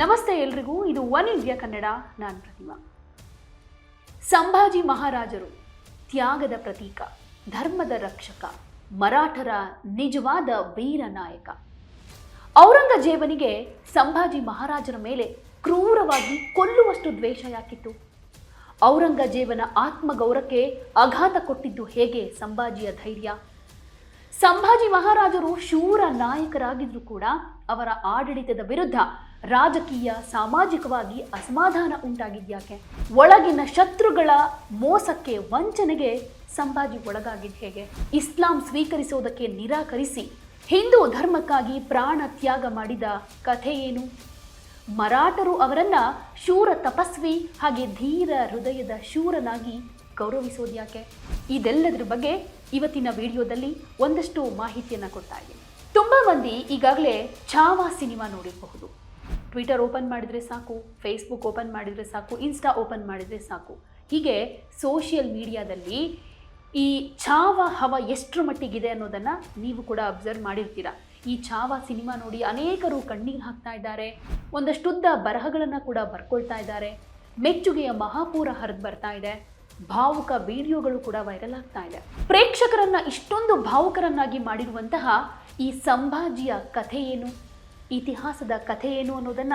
ನಮಸ್ತೆ ಎಲ್ರಿಗೂ, ಇದು ಒನ್ ಇಂಡಿಯಾ ಕನ್ನಡ, ನಾನು ಪ್ರತಿಮಾ. ಸಂಭಾಜಿ ಮಹಾರಾಜರು, ತ್ಯಾಗದ ಪ್ರತೀಕ, ಧರ್ಮದ ರಕ್ಷಕ, ಮರಾಠರ ನಿಜವಾದ ವೀರ ನಾಯಕ. ಔರಂಗಜೇಬನಿಗೆ ಸಂಭಾಜಿ ಮಹಾರಾಜರ ಮೇಲೆ ಕ್ರೂರವಾಗಿ ಕೊಲ್ಲುವಷ್ಟು ದ್ವೇಷ ಯಾಕಿತ್ತು? ಔರಂಗಜೇಬನ ಆತ್ಮಗೌರಕ್ಕೆ ಆಘಾತ ಕೊಟ್ಟಿದ್ದು ಹೇಗೆ ಸಂಭಾಜಿಯ ಧೈರ್ಯ? ಸಂಭಾಜಿ ಮಹಾರಾಜರು ಶೂರ ನಾಯಕರಾಗಿದ್ರೂ ಕೂಡ ಅವರ ಆಡಳಿತದ ವಿರುದ್ಧ ರಾಜಕೀಯ, ಸಾಮಾಜಿಕವಾಗಿ ಅಸಮಾಧಾನ ಉಂಟಾಗಿದ್ಯಾಕೆ? ಒಳಗಿನ ಶತ್ರುಗಳ ಮೋಸಕ್ಕೆ ವಂಚನೆಗೆ ಸಂಭಾಜಿ ಒಳಗಾಗಿದ್ದು ಹೇಗೆ? ಇಸ್ಲಾಂ ಸ್ವೀಕರಿಸೋದಕ್ಕೆ ನಿರಾಕರಿಸಿ ಹಿಂದೂ ಧರ್ಮಕ್ಕಾಗಿ ಪ್ರಾಣ ತ್ಯಾಗ ಮಾಡಿದ ಕಥೆ ಏನು? ಮರಾಠರು ಅವರನ್ನ ಶೂರ ತಪಸ್ವಿ ಹಾಗೆ ಧೀರ ಹೃದಯದ ಶೂರನಾಗಿ ಗೌರವಿಸೋದ್ಯಾಕೆ? ಇದೆಲ್ಲದರ ಬಗ್ಗೆ ಇವತ್ತಿನ ವಿಡಿಯೋದಲ್ಲಿ ಒಂದಷ್ಟು ಮಾಹಿತಿಯನ್ನು ಕೊಡ್ತಾ ಇದ್ದೀನಿ. ತುಂಬ ಮಂದಿ ಈಗಾಗಲೇ ಛಾವಾ ಸಿನಿಮಾ ನೋಡಿರಬಹುದು. ಟ್ವಿಟರ್ ಓಪನ್ ಮಾಡಿದರೆ ಸಾಕು ಫೇಸ್ಬುಕ್ ಓಪನ್ ಮಾಡಿದರೆ ಸಾಕು ಇನ್ಸ್ಟಾ ಓಪನ್ ಮಾಡಿದರೆ ಸಾಕು. ಹೀಗೆ ಸೋಷಿಯಲ್ ಮೀಡಿಯಾದಲ್ಲಿ ಈ ಛಾವ ಹವ ಎಷ್ಟರ ಮಟ್ಟಿಗಿದೆ ಅನ್ನೋದನ್ನು ನೀವು ಕೂಡ ಅಬ್ಸರ್ವ್ ಮಾಡಿರ್ತೀರ. ಈ ಛಾವ ಸಿನಿಮಾ ನೋಡಿ ಅನೇಕರು ಕಣ್ಣೀರು ಹಾಕ್ತಾ ಇದ್ದಾರೆ, ಒಂದಷ್ಟುದ್ದ ಬರಹಗಳನ್ನು ಕೂಡ ಬರ್ಕೊಳ್ತಾ ಇದ್ದಾರೆ, ಮೆಚ್ಚುಗೆಯ ಮಹಾಪೂರ ಹರಿದು ಬರ್ತಾ ಇದೆ, ಭಾವುಕ ವಿಡಿಯೋಗಳು ಕೂಡ ವೈರಲ್ ಆಗ್ತಾ ಇದೆ. ಪ್ರೇಕ್ಷಕರನ್ನ ಇಷ್ಟೊಂದು ಭಾವುಕರನ್ನಾಗಿ ಮಾಡಿರುವಂತಹ ಈ ಸಂಭಾಜಿಯ ಕಥೆ ಏನು? ಇತಿಹಾಸದ ಕಥೆ ಏನು ಅನ್ನೋದನ್ನ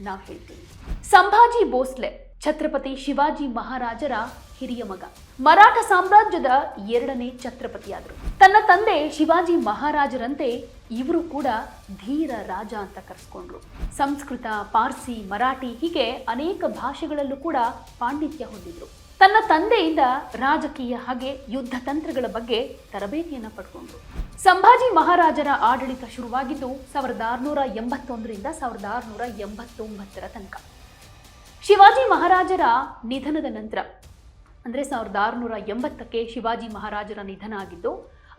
ನಾವು ಹೇಳ್ತೀವಿ. ಸಂಭಾಜಿ ಭೋಸ್ಲೆ, ಛತ್ರಪತಿ ಶಿವಾಜಿ ಮಹಾರಾಜರ ಹಿರಿಯ ಮಗ. ಮರಾಠ ಸಾಮ್ರಾಜ್ಯದ ಎರಡನೇ ಛತ್ರಪತಿಯಾದರು. ತನ್ನ ತಂದೆ ಶಿವಾಜಿ ಮಹಾರಾಜರಂತೆ ಇವರು ಕೂಡ ಧೀರ ರಾಜ ಅಂತ ಕರೆಸ್ಕೊಂಡ್ರು. ಸಂಸ್ಕೃತ, ಪಾರ್ಸಿ, ಮರಾಠಿ ಹೀಗೆ ಅನೇಕ ಭಾಷೆಗಳಲ್ಲೂ ಕೂಡ ಪಾಂಡಿತ್ಯ ಹೊಂದಿದ್ರು. ತನ್ನ ತಂದೆಯಿಂದ ರಾಜಕೀಯ ಹಾಗೆ ಯುದ್ಧ ತಂತ್ರಗಳ ಬಗ್ಗೆ ತರಬೇತಿಯನ್ನು ಪಡ್ಕೊಂಡ್ರು. ಸಂಭಾಜಿ ಮಹಾರಾಜರ ಆಡಳಿತ ಶುರುವಾಗಿದ್ದು ಸಾವಿರದ ಆರುನೂರ ಎಂಬತ್ತೊಂದರಿಂದ ಸಾವಿರದ ಆರುನೂರ ಎಂಬತ್ತೊಂಬತ್ತರ ತನಕ. ಶಿವಾಜಿ ಮಹಾರಾಜರ ನಿಧನದ ನಂತರ, ಅಂದರೆ ಸಾವಿರದ ಆರುನೂರ ಎಂಬತ್ತಕ್ಕೆ ಶಿವಾಜಿ ಮಹಾರಾಜರ ನಿಧನ ಆಗಿದ್ದು,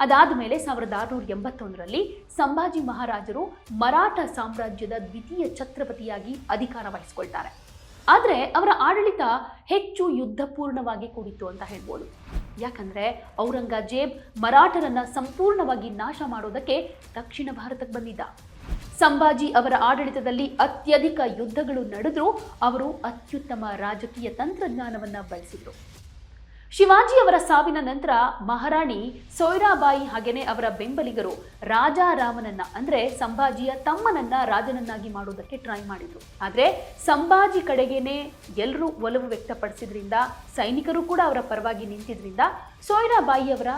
ಅದಾದ ಮೇಲೆ ಸಾವಿರದ ಆರುನೂರ ಎಂಬತ್ತೊಂದರಲ್ಲಿ ಸಂಭಾಜಿ ಮಹಾರಾಜರು ಮರಾಠ ಸಾಮ್ರಾಜ್ಯದ ದ್ವಿತೀಯ ಛತ್ರಪತಿಯಾಗಿ ಅಧಿಕಾರ ವಹಿಸಿಕೊಳ್ತಾರೆ. ಆದರೆ ಅವರ ಆಡಳಿತ ಹೆಚ್ಚು ಯುದ್ಧಪೂರ್ಣವಾಗಿ ಕೂಡಿತ್ತು ಅಂತ ಹೇಳ್ಬೋದು. ಯಾಕಂದ್ರೆ ಔರಂಗಜೇಬ್ ಮರಾಠರನ್ನ ಸಂಪೂರ್ಣವಾಗಿ ನಾಶ ಮಾಡೋದಕ್ಕೆ ದಕ್ಷಿಣ ಭಾರತಕ್ಕೆ ಬಂದಿದ್ದ. ಸಂಭಾಜಿ ಅವರ ಆಡಳಿತದಲ್ಲಿ ಅತ್ಯಧಿಕ ಯುದ್ಧಗಳು ನಡೆದರೂ ಅವರು ಅತ್ಯುತ್ತಮ ರಾಜಕೀಯ ತಂತ್ರಜ್ಞಾನವನ್ನ ಬಳಸಿದ್ರು. ಶಿವಾಜಿ ಅವರ ಸಾವಿನ ನಂತರ ಮಹಾರಾಣಿ ಸೋಯ್ರಾಬಾಯಿ ಹಾಗೇನೆ ಅವರ ಬೆಂಬಲಿಗರು ರಾಜಾರಾಮನನ್ನ ಅಂದ್ರೆ ಸಂಭಾಜಿಯ ತಮ್ಮನನ್ನ ರಾಜನನ್ನಾಗಿ ಮಾಡೋದಕ್ಕೆ ಟ್ರೈ ಮಾಡಿದ್ರು. ಆದ್ರೆ ಸಂಭಾಜಿ ಕಡೆಗೇನೆ ಎಲ್ಲರೂ ಒಲವು ವ್ಯಕ್ತಪಡಿಸಿದ್ರಿಂದ, ಸೈನಿಕರು ಕೂಡ ಅವರ ಪರವಾಗಿ ನಿಂತಿದ್ರಿಂದ ಸೋಯ್ರಾಬಾಯಿಯವರ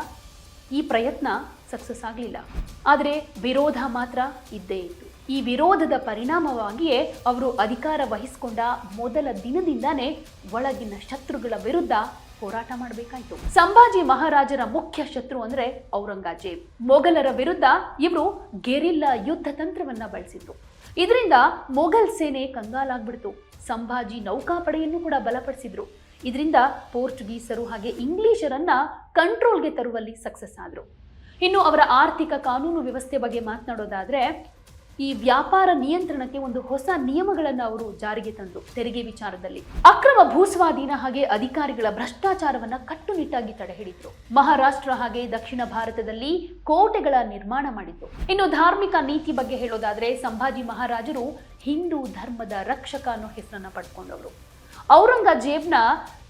ಈ ಪ್ರಯತ್ನ ಸಕ್ಸಸ್ ಆಗಲಿಲ್ಲ. ಆದರೆ ವಿರೋಧ ಮಾತ್ರ ಇದ್ದೇ ಇತ್ತು. ಈ ವಿರೋಧದ ಪರಿಣಾಮವಾಗಿಯೇ ಅವರು ಅಧಿಕಾರ ವಹಿಸಿಕೊಂಡ ಮೊದಲ ದಿನದಿಂದಾನೇ ಒಳಗಿನ ಶತ್ರುಗಳ ವಿರುದ್ಧ ಹೋರಾಟ ಮಾಡಬೇಕಾಯಿತು. ಸಂಭಾಜಿ ಮಹಾರಾಜರ ಮುಖ್ಯ ಶತ್ರು ಅಂದ್ರೆ ಔರಂಗಜೇಬ್. ಮೊಘಲರ ವಿರುದ್ಧ ಇವರು ಗೆರಿಲ್ಲಾ ಯುದ್ಧ ತಂತ್ರವನ್ನ ಬಳಸಿದ್ರು. ಇದರಿಂದ ಮೊಘಲ್ ಸೇನೆ ಕಂಗಾಲಾಗ್ಬಿಡ್ತು. ಸಂಭಾಜಿ ನೌಕಾಪಡೆಯನ್ನು ಕೂಡ ಬಲಪಡಿಸಿದ್ರು. ಇದರಿಂದ ಪೋರ್ಚುಗೀಸರು ಹಾಗೆ ಇಂಗ್ಲಿಷರನ್ನ ಕಂಟ್ರೋಲ್ಗೆ ತರುವಲ್ಲಿ ಸಕ್ಸಸ್ ಆದ್ರು. ಇನ್ನು ಅವರ ಆರ್ಥಿಕ ಕಾನೂನು ವ್ಯವಸ್ಥೆ ಬಗ್ಗೆ ಮಾತನಾಡೋದಾದ್ರೆ ಈ ವ್ಯಾಪಾರ ನಿಯಂತ್ರಣಕ್ಕೆ ಒಂದು ಹೊಸ ನಿಯಮಗಳನ್ನು ಅವರು ಜಾರಿಗೆ ತಂದರು ತೆರಿಗೆ ವಿಚಾರದಲ್ಲಿ. ಅಕ್ರಮ ಭೂಸ್ವಾಧೀನ ಹಾಗೆ ಅಧಿಕಾರಿಗಳ ಭ್ರಷ್ಟಾಚಾರವನ್ನ ಕಟ್ಟುನಿಟ್ಟಾಗಿ ತಡೆಹಿಡಿದ್ರು. ಮಹಾರಾಷ್ಟ್ರ ಹಾಗೆ ದಕ್ಷಿಣ ಭಾರತದಲ್ಲಿ ಕೋಟೆಗಳ ನಿರ್ಮಾಣ ಮಾಡಿದ್ರು. ಇನ್ನು ಧಾರ್ಮಿಕ ನೀತಿ ಬಗ್ಗೆ ಹೇಳೋದಾದ್ರೆ ಸಂಭಾಜಿ ಮಹಾರಾಜರು ಹಿಂದೂ ಧರ್ಮದ ರಕ್ಷಕ ಅನ್ನೋ ಹೆಸರನ್ನ ಪಡ್ಕೊಂಡವರು. ಔರಂಗಜೇಬ್ನ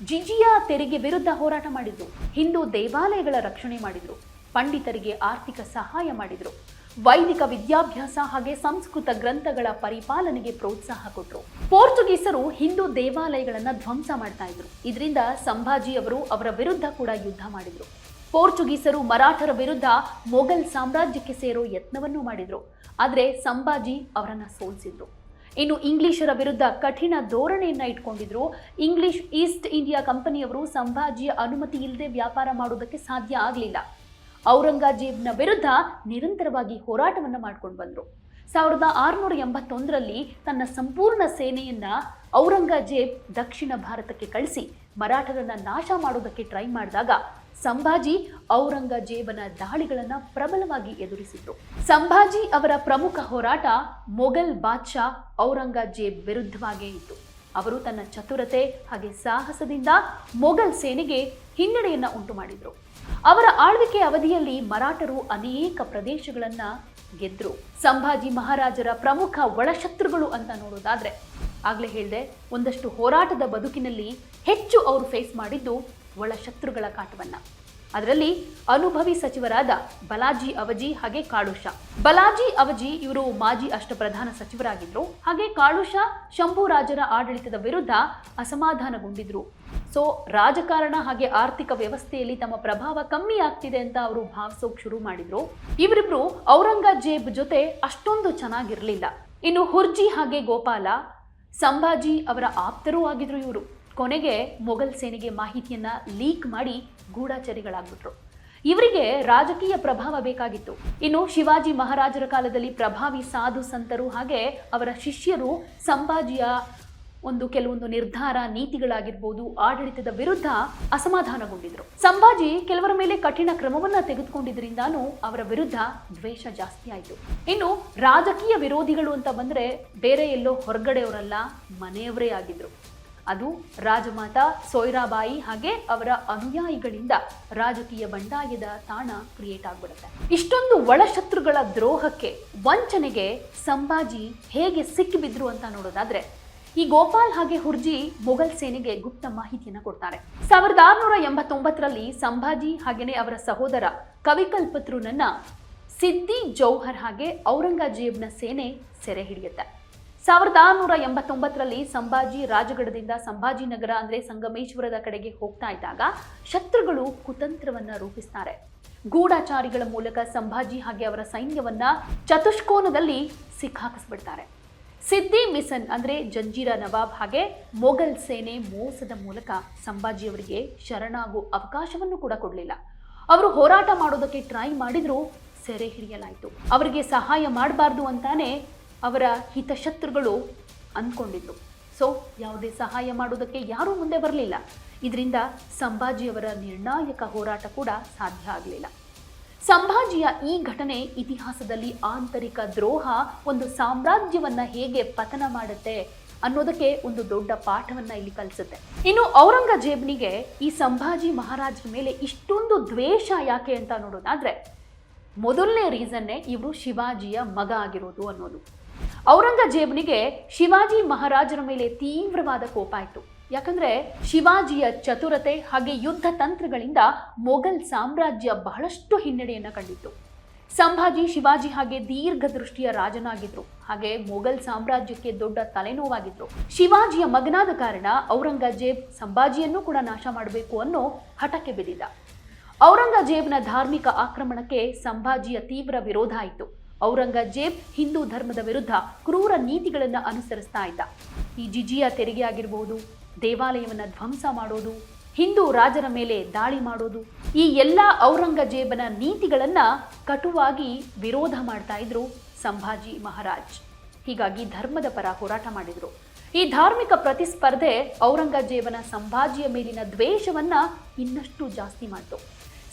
ಜಿಜಿಯಾ ತೆರಿಗೆ ವಿರುದ್ಧ ಹೋರಾಟ ಮಾಡಿದ್ರು. ಹಿಂದೂ ದೇವಾಲಯಗಳ ರಕ್ಷಣೆ ಮಾಡಿದ್ರು. ಪಂಡಿತರಿಗೆ ಆರ್ಥಿಕ ಸಹಾಯ ಮಾಡಿದ್ರು. ವೈದಿಕ ವಿದ್ಯಾಭ್ಯಾಸ ಹಾಗೆ ಸಂಸ್ಕೃತ ಗ್ರಂಥಗಳ ಪರಿಪಾಲನೆಗೆ ಪ್ರೋತ್ಸಾಹ ಕೊಟ್ಟರು ಪೋರ್ಚುಗೀಸರು ಹಿಂದೂ ದೇವಾಲಯಗಳನ್ನು ಧ್ವಂಸ ಮಾಡ್ತಾ ಇದ್ರು. ಇದರಿಂದ ಸಂಭಾಜಿ ಅವರು ಅವರ ವಿರುದ್ಧ ಕೂಡ ಯುದ್ಧ ಮಾಡಿದ್ರು. ಪೋರ್ಚುಗೀಸರು ಮರಾಠರ ವಿರುದ್ಧ ಮೊಘಲ್ ಸಾಮ್ರಾಜ್ಯಕ್ಕೆ ಸೇರೋ ಯತ್ನವನ್ನು ಮಾಡಿದ್ರು. ಆದರೆ ಸಂಭಾಜಿ ಅವರನ್ನು ಸೋಲಿಸಿದ್ರು. ಇನ್ನು ಇಂಗ್ಲಿಷರ ವಿರುದ್ಧ ಕಠಿಣ ಧೋರಣೆಯನ್ನ ಇಟ್ಕೊಂಡಿದ್ರು. ಇಂಗ್ಲಿಷ್ ಈಸ್ಟ್ ಇಂಡಿಯಾ ಕಂಪನಿಯವರು ಸಂಭಾಜಿಯ ಅನುಮತಿ ಇಲ್ಲದೆ ವ್ಯಾಪಾರ ಮಾಡೋದಕ್ಕೆ ಸಾಧ್ಯ ಆಗಲಿಲ್ಲ. ಔರಂಗಜೇಬ್ನ ವಿರುದ್ಧ ನಿರಂತರವಾಗಿ ಹೋರಾಟವನ್ನು ಮಾಡ್ಕೊಂಡು ಬಂದರು. ಸಾವಿರದ ಆರುನೂರ ಎಂಬತ್ತೊಂದರಲ್ಲಿ ತನ್ನ ಸಂಪೂರ್ಣ ಸೇನೆಯನ್ನ ಔರಂಗಜೇಬ್ ದಕ್ಷಿಣ ಭಾರತಕ್ಕೆ ಕಳಿಸಿ ಮರಾಠರನ್ನ ನಾಶ ಮಾಡೋದಕ್ಕೆ ಟ್ರೈ ಮಾಡಿದಾಗ ಸಂಭಾಜಿ ಔರಂಗಜೇಬನ ದಾಳಿಗಳನ್ನ ಪ್ರಬಲವಾಗಿ ಎದುರಿಸಿದ್ರು. ಸಂಭಾಜಿ ಅವರ ಪ್ರಮುಖ ಹೋರಾಟ ಮೊಘಲ್ ಬಾದ್ಶಾ ಔರಂಗಜೇಬ್ ವಿರುದ್ಧವಾಗೇ ಇತ್ತು. ಅವರು ತನ್ನ ಚತುರತೆ ಹಾಗೆ ಸಾಹಸದಿಂದ ಮೊಘಲ್ ಸೇನೆಗೆ ಹಿನ್ನಡೆಯನ್ನ ಉಂಟು ಮಾಡಿದ್ರು ಅವರ ಆಳ್ವಿಕೆ ಅವಧಿಯಲ್ಲಿ ಮರಾಠರು ಅನೇಕ ಪ್ರದೇಶಗಳನ್ನ ಗೆದ್ರು. ಸಂಭಾಜಿ ಮಹಾರಾಜರ ಪ್ರಮುಖ ಒಳಶತ್ರುಗಳು ಅಂತ ನೋಡೋದಾದ್ರೆ, ಆಗ್ಲೇ ಹೇಳಿದೆ, ಒಂದಷ್ಟು ಹೋರಾಟದ ಬದುಕಿನಲ್ಲಿ ಹೆಚ್ಚು ಅವರು ಫೇಸ್ ಮಾಡಿದ್ದು ಒಳಶತ್ರುಗಳ ಕಾಟವನ್ನ. ಅದರಲ್ಲಿ ಅನುಭವಿ ಸಚಿವರಾದ ಬಲಾಜಿ ಅವಜಿ ಹಾಗೆ ಕಾಳುಷ ಬಲಾಜಿ ಅವಜಿ ಇವರು ಮಾಜಿ ಅಷ್ಟಪ್ರಧಾನ ಸಚಿವರಾಗಿದ್ರು. ಹಾಗೆ ಕಾಳುಷ ಶಂಭುರಾಜರ ಆಡಳಿತದ ವಿರುದ್ಧ ಅಸಮಾಧಾನಗೊಂಡಿದ್ರು. ಸೊ ರಾಜಕಾರಣ ಹಾಗೆ ಆರ್ಥಿಕ ವ್ಯವಸ್ಥೆಯಲ್ಲಿ ತಮ್ಮ ಪ್ರಭಾವ ಕಮ್ಮಿ ಆಗ್ತಿದೆ ಅಂತ ಅವರು ಭಾವಿಸೋಕೆ ಶುರು ಮಾಡಿದ್ರು. ಇವರಿಬ್ರು ಔರಂಗಜೇಬ್ ಜೊತೆ ಅಷ್ಟೊಂದು ಚೆನ್ನಾಗಿರ್ಲಿಲ್ಲ. ಇನ್ನು ಹುರ್ಜಿ ಹಾಗೆ ಗೋಪಾಲ, ಸಂಭಾಜಿ ಅವರ ಆಪ್ತರೂ ಆಗಿದ್ರು ಇವರು. ಕೊನೆಗೆ ಮೊಘಲ್ ಸೇನೆಗೆ ಮಾಹಿತಿಯನ್ನ ಲೀಕ್ ಮಾಡಿ ಗೂಢಾಚಾರಿಗಳಾಗ್ಬಿಟ್ರು. ಇವರಿಗೆ ರಾಜಕೀಯ ಪ್ರಭಾವ ಬೇಕಾಗಿತ್ತು. ಇನ್ನು ಶಿವಾಜಿ ಮಹಾರಾಜರ ಕಾಲದಲ್ಲಿ ಪ್ರಭಾವಿ ಸಾಧು ಸಂತರು ಹಾಗೆ ಅವರ ಶಿಷ್ಯರು ಸಂಭಾಜಿಯ ಒಂದು ಕೆಲವೊಂದು ನಿರ್ಧಾರ ನೀತಿಗಳಾಗಿರ್ಬೋದು, ಆಡಳಿತದ ವಿರುದ್ಧ ಅಸಮಾಧಾನಗೊಂಡಿದ್ರು. ಸಂಭಾಜಿ ಕೆಲವರ ಮೇಲೆ ಕಠಿಣ ಕ್ರಮವನ್ನ ತೆಗೆದುಕೊಂಡಿದ್ರಿಂದಾನು ಅವರ ವಿರುದ್ಧ ದ್ವೇಷ ಜಾಸ್ತಿ ಆಯಿತು. ಇನ್ನು ರಾಜಕೀಯ ವಿರೋಧಿಗಳು ಅಂತ ಬಂದ್ರೆ ಬೇರೆ ಎಲ್ಲೋ ಹೊರಗಡೆಯವರಲ್ಲ, ಮನೆಯವರೇ ಆಗಿದ್ರು. ಅದು ರಾಜಮಾತ ಸೋಯ್ರಾಬಾಯಿ ಹಾಗೆ ಅವರ ಅನುಯಾಯಿಗಳಿಂದ ರಾಜಕೀಯ ಬಂಡಾಯದ ತಾಣ ಕ್ರಿಯೇಟ್ ಆಗ್ಬಿಡುತ್ತೆ. ಇಷ್ಟೊಂದು ಒಳಶತ್ರುಗಳ ದ್ರೋಹಕ್ಕೆ ವಂಚನೆಗೆ ಸಂಭಾಜಿ ಹೇಗೆ ಸಿಕ್ಕಿಬಿದ್ರು ಅಂತ ನೋಡೋದಾದ್ರೆ ಈ ಗೋಪಾಲ್ ಹಾಗೆ ಹುರ್ಜಿ ಮೊಘಲ್ ಸೇನೆಗೆ ಗುಪ್ತ ಮಾಹಿತಿಯನ್ನು ಕೊಡ್ತಾರೆ. ಸಾವಿರದ ಆರುನೂರ ಎಂಬತ್ತೊಂಬತ್ತರಲ್ಲಿ ಸಂಭಾಜಿ ಹಾಗೇನೆ ಅವರ ಸಹೋದರ ಕವಿಕಲ್ಪತ್ರುನನ್ನ ಸಿದ್ದಿ ಜೌಹರ್ ಹಾಗೆ ಔರಂಗಜೇಬ್ನ ಸೇನೆ ಸೆರೆ ಹಿಡಿಯುತ್ತೆ. ಸಾವಿರದ ಆರುನೂರ ಎಂಬತ್ತೊಂಬತ್ತರಲ್ಲಿ ಸಂಭಾಜಿ ರಾಜಗಢದಿಂದ ಸಂಭಾಜಿನಗರ ಅಂದ್ರೆ ಸಂಗಮೇಶ್ವರದ ಕಡೆಗೆ ಹೋಗ್ತಾ ಇದ್ದಾಗ ಶತ್ರುಗಳು ಕುತಂತ್ರವನ್ನ ರೂಪಿಸ್ತಾರೆ. ಗೂಢಾಚಾರಿಗಳ ಮೂಲಕ ಸಂಭಾಜಿ ಹಾಗೆ ಅವರ ಸೈನ್ಯವನ್ನ ಚತುಷ್ಕೋನದಲ್ಲಿ ಸಿಕ್ಕಾಕಿಸ್ಬಿಡ್ತಾರೆ. ಸಿದ್ದಿ ಮಿಸನ್ ಅಂದ್ರೆ ಜಂಜೀರ ನವಾಬ್ ಹಾಗೆ ಮೊಘಲ್ ಸೇನೆ ಮೋಸದ ಮೂಲಕ ಸಂಭಾಜಿಯವರಿಗೆ ಶರಣಾಗೋ ಅವಕಾಶವನ್ನು ಕೂಡ ಕೊಡಲಿಲ್ಲ. ಅವರು ಹೋರಾಟ ಮಾಡೋದಕ್ಕೆ ಟ್ರೈ ಮಾಡಿದ್ರು, ಸೆರೆ ಹಿಡಿಯಲಾಯಿತು. ಅವರಿಗೆ ಸಹಾಯ ಮಾಡಬಾರ್ದು ಅಂತಾನೆ ಅವರ ಹಿತಶತ್ರುಗಳು ಅಂದ್ಕೊಂಡಿದ್ರು ಸೊ ಯಾವುದೇ ಸಹಾಯ ಮಾಡೋದಕ್ಕೆ ಯಾರೂ ಮುಂದೆ ಬರಲಿಲ್ಲ. ಇದರಿಂದ ಸಂಭಾಜಿಯವರ ನಿರ್ಣಾಯಕ ಹೋರಾಟ ಕೂಡ ಸಾಧ್ಯ ಆಗಲಿಲ್ಲ. ಸಂಭಾಜಿಯ ಈ ಘಟನೆ ಇತಿಹಾಸದಲ್ಲಿ ಆಂತರಿಕ ದ್ರೋಹ, ಒಂದು ಸಾಮ್ರಾಜ್ಯವನ್ನ ಹೇಗೆ ಪತನ ಮಾಡುತ್ತೆ ಅನ್ನೋದಕ್ಕೆ ಒಂದು ದೊಡ್ಡ ಪಾಠವನ್ನ ಇಲ್ಲಿ ಕಲಿಸುತ್ತೆ. ಇನ್ನು ಔರಂಗಜೇಬ್ನಿಗೆ ಈ ಸಂಭಾಜಿ ಮಹಾರಾಜರ ಮೇಲೆ ಇಷ್ಟೊಂದು ದ್ವೇಷ ಯಾಕೆ ಅಂತ ನೋಡೋದಾದ್ರೆ, ಮೊದಲನೇ ರೀಸನ್ನೇ ಇವರು ಶಿವಾಜಿಯ ಮಗ ಆಗಿರೋದು ಅನ್ನೋದು. ಔರಂಗಜೇಬ್ನಿಗೆ ಶಿವಾಜಿ ಮಹಾರಾಜರ ಮೇಲೆ ತೀವ್ರವಾದ ಕೋಪ ಆಯಿತು. ಯಾಕಂದ್ರೆ ಶಿವಾಜಿಯ ಚತುರತೆ ಹಾಗೆ ಯುದ್ಧ ತಂತ್ರಗಳಿಂದ ಮೊಘಲ್ ಸಾಮ್ರಾಜ್ಯ ಬಹಳಷ್ಟು ಹಿನ್ನಡೆಯನ್ನು ಕಂಡಿತ್ತು. ಸಂಭಾಜಿ ಶಿವಾಜಿ ಹಾಗೆ ದೀರ್ಘದೃಷ್ಟಿಯ ರಾಜನಾಗಿದ್ರು. ಹಾಗೆ ಮೊಘಲ್ ಸಾಮ್ರಾಜ್ಯಕ್ಕೆ ದೊಡ್ಡ ತಲೆನೋವಾಗಿದ್ರು. ಶಿವಾಜಿಯ ಮಗನಾದ ಕಾರಣ ಔರಂಗಜೇಬ್ ಸಂಭಾಜಿಯನ್ನು ಕೂಡ ನಾಶ ಮಾಡಬೇಕು ಅನ್ನೋ ಹಠಕ್ಕೆ ಬಿದ್ದಿದ್ದ. ಔರಂಗಜೇಬ್ನ ಧಾರ್ಮಿಕ ಆಕ್ರಮಣಕ್ಕೆ ಸಂಭಾಜಿಯ ತೀವ್ರ ವಿರೋಧ ಆಯಿತು. ಔರಂಗಜೇಬ್ ಹಿಂದೂ ಧರ್ಮದ ವಿರುದ್ಧ ಕ್ರೂರ ನೀತಿಗಳನ್ನು ಅನುಸರಿಸ್ತಾ ಇದ್ದ. ಈ ಜಿಜಿಯ ತೆರಿಗೆ ಆಗಿರಬಹುದು ದೇವಾಲಯವನ್ನ ಧ್ವಂಸ ಮಾಡೋದು, ಹಿಂದೂ ರಾಜರ ಮೇಲೆ ದಾಳಿ ಮಾಡೋದು, ಈ ಎಲ್ಲ ಔರಂಗಜೇಬನ ನೀತಿಗಳನ್ನು ಕಟುವಾಗಿ ವಿರೋಧ ಮಾಡ್ತಾ ಇದ್ರು ಸಂಭಾಜಿ ಮಹಾರಾಜ್. ಹೀಗಾಗಿ ಧರ್ಮದ ಪರ ಹೋರಾಟ ಮಾಡಿದರು. ಈ ಧಾರ್ಮಿಕ ಪ್ರತಿಸ್ಪರ್ಧೆ ಔರಂಗಜೇಬನ ಸಂಭಾಜಿಯ ಮೇಲಿನ ದ್ವೇಷವನ್ನ ಇನ್ನಷ್ಟು ಜಾಸ್ತಿ ಮಾಡಿತು.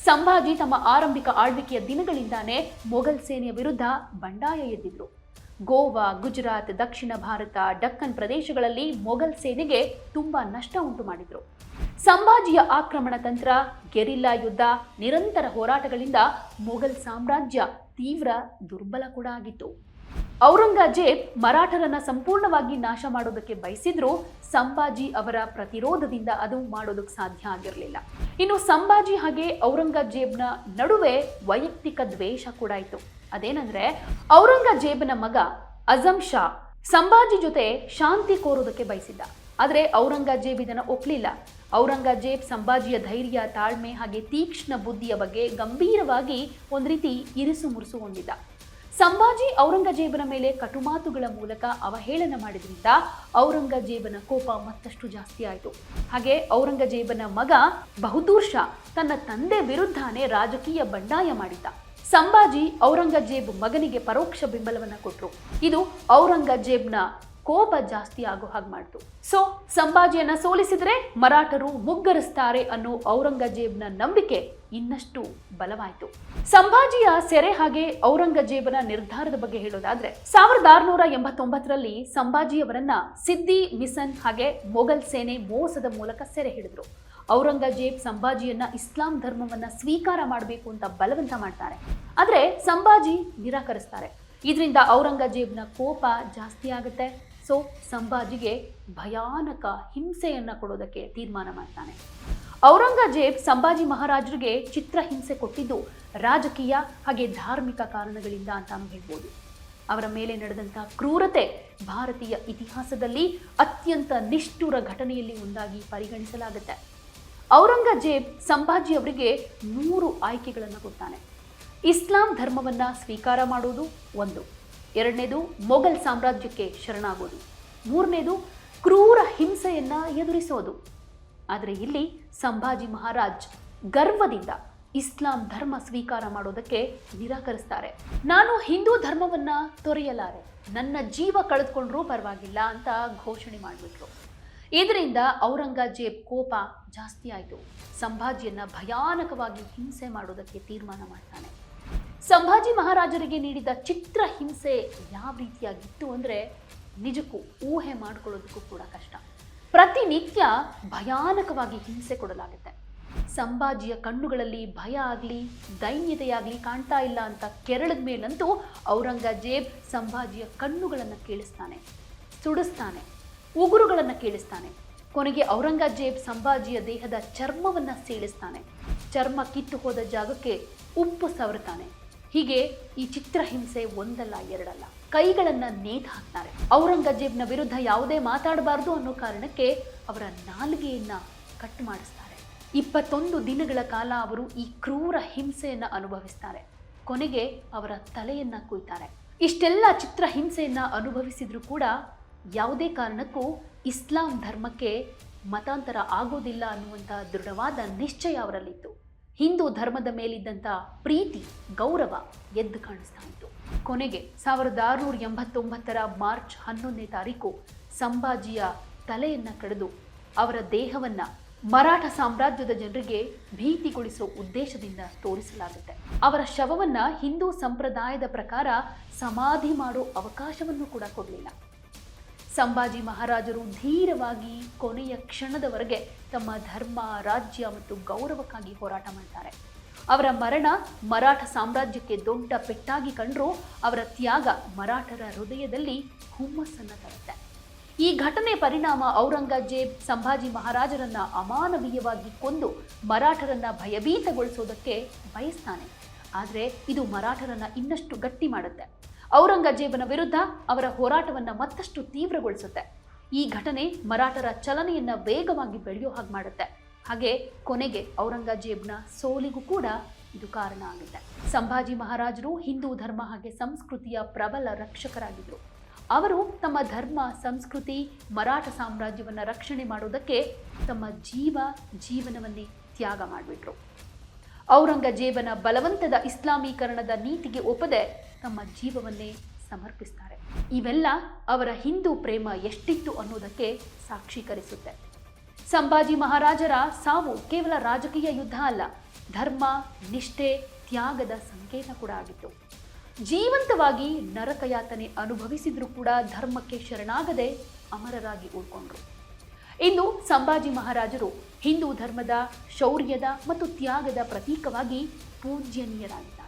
ಸಂಭಾಜಿ ತಮ್ಮ ಆರಂಭಿಕ ಆಳ್ವಿಕೆಯ ದಿನಗಳಿಂದಾನೇ ಮೊಘಲ್ ಸೇನೆಯ ವಿರುದ್ಧ ಬಂಡಾಯ ಎದ್ದಿದ್ರು. ಗೋವಾ, ಗುಜರಾತ್, ದಕ್ಷಿಣ ಭಾರತ, ಡಕ್ಕನ್ ಪ್ರದೇಶಗಳಲ್ಲಿ ಮೊಘಲ್ ಸೇನೆಗೆ ತುಂಬಾ ನಷ್ಟ ಉಂಟು ಮಾಡಿದ್ರು. ಸಂಭಾಜಿಯ ಆಕ್ರಮಣ ತಂತ್ರ, ಗೆರಿಲ್ಲಾ ಯುದ್ಧ, ನಿರಂತರ ಹೋರಾಟಗಳಿಂದ ಮೊಘಲ್ ಸಾಮ್ರಾಜ್ಯ ತೀವ್ರ ದುರ್ಬಲ ಕೂಡ ಆಗಿತ್ತು. ಔರಂಗಜೇಬ್ ಮರಾಠರನ್ನ ಸಂಪೂರ್ಣವಾಗಿ ನಾಶ ಮಾಡೋದಕ್ಕೆ ಬಯಸಿದ್ರು, ಸಂಭಾಜಿ ಅವರ ಪ್ರತಿರೋಧದಿಂದ ಅದು ಮಾಡೋದಕ್ಕೆ ಸಾಧ್ಯ ಆಗಿರಲಿಲ್ಲ. ಇನ್ನು ಸಂಭಾಜಿ ಹಾಗೆ ಔರಂಗಜೇಬ್ನ ನಡುವೆ ವೈಯಕ್ತಿಕ ದ್ವೇಷ ಕೂಡ ಇತ್ತು. ಅದೇನಂದ್ರೆ, ಔರಂಗಜೇಬನ ಮಗ ಅಜಂ ಶಾ ಸಂಭಾಜಿ ಜೊತೆ ಶಾಂತಿ ಕೋರೋದಕ್ಕೆ ಬಯಸಿದ್ದ. ಆದರೆ ಔರಂಗಜೇಬ್ ಇದನ್ನ ಒಪ್ಲಿಲ್ಲ. ಔರಂಗಜೇಬ್ ಸಂಭಾಜಿಯ ಧೈರ್ಯ, ತಾಳ್ಮೆ ಹಾಗೆ ತೀಕ್ಷ್ಣ ಬುದ್ಧಿಯ ಬಗ್ಗೆ ಗಂಭೀರವಾಗಿ ಒಂದು ರೀತಿ ಇರಿಸು ಮುರುಸುಗೊಂಡಿದ್ದ ಸಂಭಾಜಿ ಔರಂಗಜೇಬನ ಮೇಲೆ ಕಟುಮಾತುಗಳ ಮೂಲಕ ಅವಹೇಳನ ಮಾಡಿದ್ರಿಂದ ಔರಂಗಜೇಬನ ಕೋಪ ಮತ್ತಷ್ಟು ಜಾಸ್ತಿ ಆಯಿತು. ಹಾಗೆ ಔರಂಗಜೇಬನ ಮಗ ಬಹುದೂರ್ ಶಾ ತನ್ನ ತಂದೆ ವಿರುದ್ಧನೇ ರಾಜಕೀಯ ಬಂಡಾಯ ಮಾಡಿದ್ದ. ಸಂಭಾಜಿ ಔರಂಗಜೇಬ್ ಮಗನಿಗೆ ಪರೋಕ್ಷ ಬೆಂಬಲವನ್ನ ಕೊಟ್ರು. ಇದು ಔರಂಗಜೇಬ್ನ ಕೋಪ ಜಾಸ್ತಿ ಆಗೋ ಹಾಗೆ ಮಾಡ್ತು. ಸೊ ಸಂಭಾಜಿಯನ್ನ ಸೋಲಿಸಿದ್ರೆ ಮರಾಠರು ಮುಗ್ಗರಿಸ್ತಾರೆ ಅನ್ನೋ ಔರಂಗಜೇಬ್ನ ನಂಬಿಕೆ ಇನ್ನಷ್ಟು ಬಲವಾಯಿತು. ಸಂಭಾಜಿಯ ಸೆರೆ ಹಾಗೆ ಔರಂಗಜೇಬನ ನಿರ್ಧಾರದ ಬಗ್ಗೆ ಹೇಳೋದಾದ್ರೆ, ಸಾವಿರದ ಆರುನೂರ ಎಂಬತ್ತೊಂಬತ್ತರಲ್ಲಿ ಸಂಭಾಜಿಯವರನ್ನ ಸಿದ್ದಿ ಮಿಸನ್ ಹಾಗೆ ಮೊಘಲ್ ಸೇನೆ ಮೋಸದ ಮೂಲಕ ಸೆರೆ ಹಿಡಿದ್ರು. ಔರಂಗಜೇಬ್ ಸಂಭಾಜಿಯನ್ನ ಇಸ್ಲಾಂ ಧರ್ಮವನ್ನ ಸ್ವೀಕಾರ ಮಾಡಬೇಕು ಅಂತ ಬಲವಂತ ಮಾಡ್ತಾರೆ. ಆದ್ರೆ ಸಂಭಾಜಿ ನಿರಾಕರಿಸ್ತಾರೆ. ಇದರಿಂದ ಔರಂಗಜೇಬ್ನ ಕೋಪ ಜಾಸ್ತಿ ಆಗುತ್ತೆ. ಸೊ ಸಂಭಾಜಿಗೆ ಭಯಾನಕ ಹಿಂಸೆಯನ್ನು ಕೊಡೋದಕ್ಕೆ ತೀರ್ಮಾನ ಮಾಡ್ತಾನೆ. ಔರಂಗಜೇಬ್ ಸಂಭಾಜಿ ಮಹಾರಾಜರಿಗೆ ಚಿತ್ರಹಿಂಸೆ ಕೊಟ್ಟಿದ್ದು ರಾಜಕೀಯ ಹಾಗೆ ಧಾರ್ಮಿಕ ಕಾರಣಗಳಿಂದ ಅಂತ ಹೇಳ್ಬೋದು. ಅವರ ಮೇಲೆ ನಡೆದಂಥ ಕ್ರೂರತೆ ಭಾರತೀಯ ಇತಿಹಾಸದಲ್ಲಿ ಅತ್ಯಂತ ನಿಷ್ಠುರ ಘಟನೆಯಲ್ಲಿ ಒಂದಾಗಿ ಪರಿಗಣಿಸಲಾಗುತ್ತೆ. ಔರಂಗಜೇಬ್ ಸಂಭಾಜಿ ಅವರಿಗೆ ನೂರು ಆಯ್ಕೆಗಳನ್ನು ಕೊಡ್ತಾನೆ. ಇಸ್ಲಾಂ ಧರ್ಮವನ್ನ ಸ್ವೀಕಾರ ಮಾಡುವುದು ಒಂದು. ಎರಡನೇದು ಮೊಘಲ್ ಸಾಮ್ರಾಜ್ಯಕ್ಕೆ ಶರಣಾಗೋದು. ಮೂರನೇದು ಕ್ರೂರ ಹಿಂಸೆಯನ್ನ ಎದುರಿಸೋದು. ಆದರೆ ಇಲ್ಲಿ ಸಂಭಾಜಿ ಮಹಾರಾಜ್ ಗರ್ವದಿಂದ ಇಸ್ಲಾಂ ಧರ್ಮ ಸ್ವೀಕಾರ ಮಾಡೋದಕ್ಕೆ ನಿರಾಕರಿಸ್ತಾರೆ. ನಾನು ಹಿಂದೂ ಧರ್ಮವನ್ನ ತೊರೆಯಲಾರೆ. ನನ್ನ ಜೀವ ಕಳೆದುಕೊಂಡ್ರೂ ಪರವಾಗಿಲ್ಲ ಅಂತ ಘೋಷಣೆ ಮಾಡಿಬಿಟ್ರು. ಇದರಿಂದ ಔರಂಗಜೇಬ್ ಕೋಪ ಜಾಸ್ತಿ ಆಯಿತು. ಸಂಭಾಜಿಯನ್ನ ಭಯಾನಕವಾಗಿ ಹಿಂಸೆ ಮಾಡೋದಕ್ಕೆ ತೀರ್ಮಾನ ಮಾಡ್ತಾನೆ. ಸಂಭಾಜಿ ಮಹಾರಾಜರಿಗೆ ನೀಡಿದ ಚಿತ್ರ ಹಿಂಸೆ ಯಾವ ರೀತಿಯಾಗಿತ್ತು ಅಂದರೆ ನಿಜಕ್ಕೂ ಊಹೆ ಮಾಡಿಕೊಳ್ಳೋದಕ್ಕೂ ಕೂಡ ಕಷ್ಟ. ಪ್ರತಿನಿತ್ಯ ಭಯಾನಕವಾಗಿ ಹಿಂಸೆ ಕೊಡಲಾಗುತ್ತೆ. ಸಂಭಾಜಿಯ ಕಣ್ಣುಗಳಲ್ಲಿ ಭಯ ಆಗಲಿ, ದೈನ್ಯತೆಯಾಗಲಿ ಕಾಣ್ತಾ ಇಲ್ಲ ಅಂತ ಕೆರಳದ ಮೇಲಂತೂ ಔರಂಗಜೇಬ್ ಸಂಭಾಜಿಯ ಕಣ್ಣುಗಳನ್ನು ಕೇಳಿಸ್ತಾನೆ ಸುಡಿಸ್ತಾನೆ ಉಗುರುಗಳನ್ನು ಕೇಳಿಸ್ತಾನೆ. ಕೊನೆಗೆ ಔರಂಗಜೇಬ್ ಸಂಭಾಜಿಯ ದೇಹದ ಚರ್ಮವನ್ನ ಸೀಳಿಸ್ತಾನೆ. ಚರ್ಮ ಕಿತ್ತು ಹೋದ ಜಾಗಕ್ಕೆ ಉಪ್ಪು ಸವರ್ತಾನೆ ಹೀಗೆ ಈ ಚಿತ್ರಹಿಂಸೆ ಒಂದಲ್ಲ ಎರಡಲ್ಲ. ಕೈಗಳನ್ನ ನೇತು ಹಾಕ್ತಾರೆ. ಔರಂಗಜೇಬ್ನ ವಿರುದ್ಧ ಯಾವುದೇ ಮಾತಾಡಬಾರದು ಅನ್ನೋ ಕಾರಣಕ್ಕೆ ಅವರ ನಾಲ್ಗೆಯನ್ನ ಕಟ್ ಮಾಡಿಸ್ತಾರೆ. ಇಪ್ಪತ್ತೊಂದು ದಿನಗಳ ಕಾಲ ಅವರು ಈ ಕ್ರೂರ ಹಿಂಸೆಯನ್ನ ಅನುಭವಿಸ್ತಾರೆ. ಕೊನೆಗೆ ಅವರ ತಲೆಯನ್ನ ಕುಯ್ತಾರೆ. ಇಷ್ಟೆಲ್ಲ ಚಿತ್ರ ಹಿಂಸೆಯನ್ನ ಅನುಭವಿಸಿದ್ರು ಕೂಡ ಯಾವುದೇ ಕಾರಣಕ್ಕೂ ಇಸ್ಲಾಂ ಧರ್ಮಕ್ಕೆ ಮತಾಂತರ ಆಗೋದಿಲ್ಲ ಅನ್ನುವಂಥ ದೃಢವಾದ ನಿಶ್ಚಯ ಅವರಲ್ಲಿತ್ತು. ಹಿಂದೂ ಧರ್ಮದ ಮೇಲಿದ್ದಂಥ ಪ್ರೀತಿ, ಗೌರವ ಎದ್ದು ಕಾಣಿಸ್ತಾ ಇತ್ತು. ಕೊನೆಗೆ ಸಾವಿರದ ಆರುನೂರ ಎಂಬತ್ತೊಂಬತ್ತರ ಮಾರ್ಚ್ ಹನ್ನೊಂದನೇ ತಾರೀಕು ಸಂಭಾಜಿಯ ತಲೆಯನ್ನು ಕಡಿದು ಅವರ ದೇಹವನ್ನ ಮರಾಠ ಸಾಮ್ರಾಜ್ಯದ ಜನರಿಗೆ ಭೀತಿಗೊಳಿಸೋ ಉದ್ದೇಶದಿಂದ ತೋರಿಸಲಾಗುತ್ತೆ. ಅವರ ಶವವನ್ನ ಹಿಂದೂ ಸಂಪ್ರದಾಯದ ಪ್ರಕಾರ ಸಮಾಧಿ ಮಾಡೋ ಅವಕಾಶವನ್ನು ಕೂಡ ಕೊಡಲಿಲ್ಲ. ಸಂಭಾಜಿ ಮಹಾರಾಜರು ಧೀರವಾಗಿ ಕೊನೆಯ ಕ್ಷಣದವರೆಗೆ ತಮ್ಮ ಧರ್ಮ, ರಾಜ್ಯ ಮತ್ತು ಗೌರವಕ್ಕಾಗಿ ಹೋರಾಟ ಮಾಡ್ತಾರೆ. ಅವರ ಮರಣ ಮರಾಠ ಸಾಮ್ರಾಜ್ಯಕ್ಕೆ ದೊಡ್ಡ ಪೆಟ್ಟಾಗಿ ಕಂಡರೂ ಅವರ ತ್ಯಾಗ ಮರಾಠರ ಹೃದಯದಲ್ಲಿ ಹುಮ್ಮಸ್ಸನ್ನು ತರುತ್ತೆ. ಈ ಘಟನೆ ಪರಿಣಾಮ ಔರಂಗಜೇಬ್ ಸಂಭಾಜಿ ಮಹಾರಾಜರನ್ನ ಅಮಾನವೀಯವಾಗಿ ಕೊಂದು ಮರಾಠರನ್ನ ಭಯಭೀತಗೊಳಿಸೋದಕ್ಕೆ ಬಯಸ್ತಾನೆ. ಆದರೆ ಇದು ಮರಾಠರನ್ನ ಇನ್ನಷ್ಟು ಗಟ್ಟಿ ಮಾಡುತ್ತೆ. ಔರಂಗಜೇಬನ ವಿರುದ್ಧ ಅವರ ಹೋರಾಟವನ್ನು ಮತ್ತಷ್ಟು ತೀವ್ರಗೊಳಿಸುತ್ತೆ. ಈ ಘಟನೆ ಮರಾಠರ ಚಲನೆಯನ್ನು ವೇಗವಾಗಿ ಬೆಳೆಯೋ ಹಾಗೆ ಮಾಡುತ್ತೆ. ಹಾಗೆ ಕೊನೆಗೆ ಔರಂಗಜೇಬ್ನ ಸೋಲಿಗೂ ಕೂಡ ಇದು ಕಾರಣ ಆಗುತ್ತೆ. ಸಂಭಾಜಿ ಮಹಾರಾಜರು ಹಿಂದೂ ಧರ್ಮ ಹಾಗೆ ಸಂಸ್ಕೃತಿಯ ಪ್ರಬಲ ರಕ್ಷಕರಾಗಿದ್ದರು ಅವರು ತಮ್ಮ ಧರ್ಮ, ಸಂಸ್ಕೃತಿ, ಮರಾಠ ಸಾಮ್ರಾಜ್ಯವನ್ನು ರಕ್ಷಣೆ ಮಾಡೋದಕ್ಕೆ ತಮ್ಮ ಜೀವ, ಜೀವನವನ್ನೇ ತ್ಯಾಗ ಮಾಡಿಬಿಟ್ರು. ಔರಂಗಜೇಬನ ಬಲವಂತದ ಇಸ್ಲಾಮೀಕರಣದ ನೀತಿಗೆ ಒಪ್ಪದೆ ತಮ್ಮ ಜೀವವನ್ನೇ ಸಮರ್ಪಿಸ್ತಾರೆ. ಇವೆಲ್ಲ ಅವರ ಹಿಂದೂ ಪ್ರೇಮ ಎಷ್ಟಿತ್ತು ಅನ್ನೋದಕ್ಕೆ ಸಾಕ್ಷೀಕರಿಸುತ್ತೆ. ಸಂಭಾಜಿ ಮಹಾರಾಜರ ಸಾವು ಕೇವಲ ರಾಜಕೀಯ ಯುದ್ಧ ಅಲ್ಲ, ಧರ್ಮ, ನಿಷ್ಠೆ, ತ್ಯಾಗದ ಸಂಕೇತ ಕೂಡ ಆಗಿತ್ತು. ಜೀವಂತವಾಗಿ ನರಕಯಾತನೆ ಅನುಭವಿಸಿದ್ರೂ ಕೂಡ ಧರ್ಮಕ್ಕೆ ಶರಣಾಗದೆ ಅಮರರಾಗಿ ಉಳ್ಕೊಂಡ್ರು ಇಂದು ಸಂಭಾಜಿ ಮಹಾರಾಜರು ಹಿಂದೂ ಧರ್ಮದ ಶೌರ್ಯದ ಮತ್ತು ತ್ಯಾಗದ ಪ್ರತೀಕವಾಗಿ ಪೂಜ್ಯನೀಯರಾಗಿದ್ದಾರೆ.